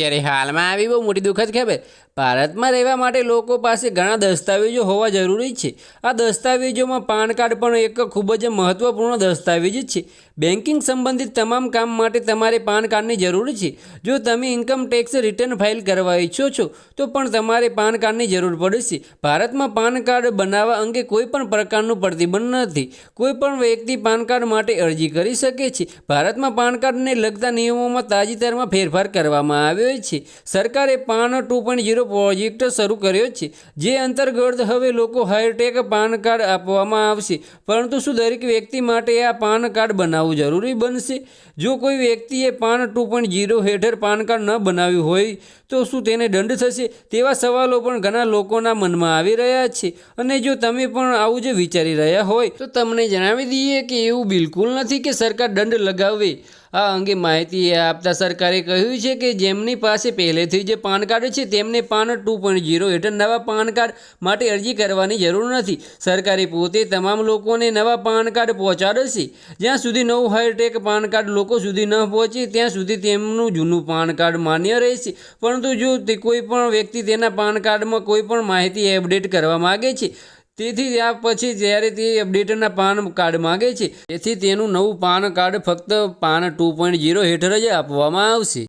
અત્યારે હાલમાં આવી બહુ મોટી દુઃખદ ખબર. ભારતમાં રહેવા માટે લોકો પાસે ઘણા દસ્તાવેજો હોવા જરૂરી છે. આ દસ્તાવેજોમાં પાન કાર્ડ પણ એક ખૂબ જ મહત્ત્વપૂર્ણ દસ્તાવેજ છે. બેન્કિંગ સંબંધિત તમામ કામ માટે તમારે પાન કાર્ડની જરૂર છે. જો તમે ઇન્કમ ટેક્સ રિટર્ન ફાઇલ કરવા ઈચ્છો છો, તો પણ તમારે પાન કાર્ડની જરૂર પડશે. ભારતમાં પાન કાર્ડ બનાવવા અંગે કોઈ પણ પ્રકારનું પ્રતિબંધ નથી. કોઈ પણ વ્યક્તિ પાન કાર્ડ માટે અરજી કરી શકે છે. ભારતમાં પાન કાર્ડને લગતા નિયમોમાં તાજેતરમાં ફેરફાર કરવામાં આવ્યો છે. સરકારે PAN two point zero project શરૂ કર્યો છે. જે અંતર્ગત હવે લોકો હાઈટેક પાન કાર્ડ આપવામાં આવશે. પરંતુ શું દરેક વ્યક્તિ માટે આ પાન કાર્ડ બનાવવું જરૂરી બનશે? જો કોઈ વ્યક્તિએ પાન ટુ પોઈન્ટ ઝીરો હેઠળ પાન કાર્ડ ન બનાવ્યું હોય, તો શું તેને દંડ થશે? તેવા સવાલો પણ ઘણા લોકોના મનમાં આવી રહ્યા છે. અને જો તમે પણ આવું જ વિચારી રહ્યા હોય, તો તમને જણાવી દઈએ કે એવું બિલકુલ નથી કે સરકાર દંડ લગાવે. આ અંગે માહિતી આપતા સરકારે કહ્યું છે કે જેમની પાસે પહેલેથી જે પાન કાર્ડ છે, તેમને પાન ટુ પોઈન્ટ ઝીરો હેઠળ નવા પાન કાર્ડ માટે અરજી કરવાની જરૂર નથી. સરકારે પોતે તમામ લોકોને નવા પાન કાર્ડ પહોંચાડશે. જ્યાં સુધી નવું હાઈટેક પાન કાર્ડ લોકો સુધી ન પહોંચે, ત્યાં સુધી તેમનું જૂનું પાન કાર્ડ માન્ય રહેશે. પરંતુ જો તે કોઈ પણ વ્યક્તિ તેના પાન કાર્ડમાં કોઈ પણ માહિતી અપડેટ કરવા માગે છે તેથી ત્યાં પછી જ્યારે તે અપડેટના પાન કાર્ડ માગે છે, તેથી તેનું નવું પાન કાર્ડ ફક્ત પાન ટુ પોઈન્ટ ઝીરો હેઠળ જ આપવામાં આવશે.